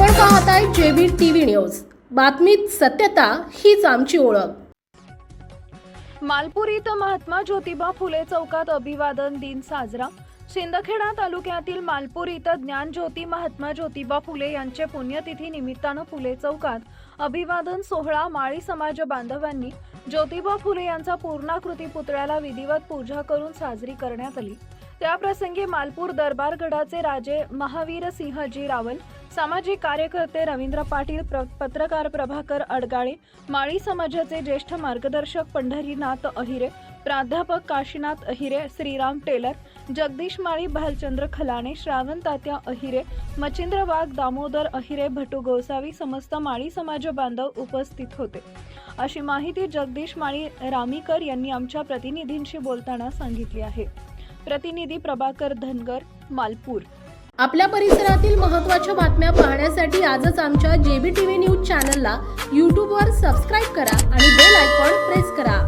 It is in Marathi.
पाहताय जेबी टीव्ही न्यूज. बातमीत सत्यता हीच आमची ओळख. मालपूर इथं महात्मा ज्योतिबा फुले चौकात अभिवादन दिन साजरा. शिंदखेडा तालुक्यातील मालपूर इथं ज्ञानज्योती महात्मा ज्योतिबा फुले यांचे पुण्यतिथी निमित्तानं फुले चौकात अभिवादन सोहळा माळी समाज बांधवांनी ज्योतिबा फुले यांचा पूर्णाकृती पुतळ्याला विधिवत पूजा करून साजरी करण्यात आली. त्याप्रसंगी मालपूर दरबारगडाचे राजे महावीर सिंहजी रावल सामाजिक कार्यकर्ते रवींद्र पाटील प्र पत्रकार प्रभाकर अडगाळे माळी समाजाचे ज्येष्ठ मार्गदर्शक पंढरीनाथ अहिरे प्राध्यापक काशीनाथ अहिरे श्रीराम टेलर जगदीश माळी भालचंद्र खलाणे श्रावण तात्या अहिरे मचिंद्र वाघ दामोदर अहिरे भटू गोसावी समस्त माळी समाज बांधव उपस्थित होते. अशी माहिती जगदीश माळी रामीकर यांनी आमच्या प्रतिनिधींशी बोलताना सांगितली आहे. प्रतिनिधी प्रभाकर धनगर मालपूर. आपल्या परिसरातील महत्त्वाच्या बातम्या पाहण्यासाठी आजच आमच्या जेबी टीव्ही न्यूज चॅनलला यूट्यूबवर सबस्क्राईब करा आणि बेल आयकॉन प्रेस करा.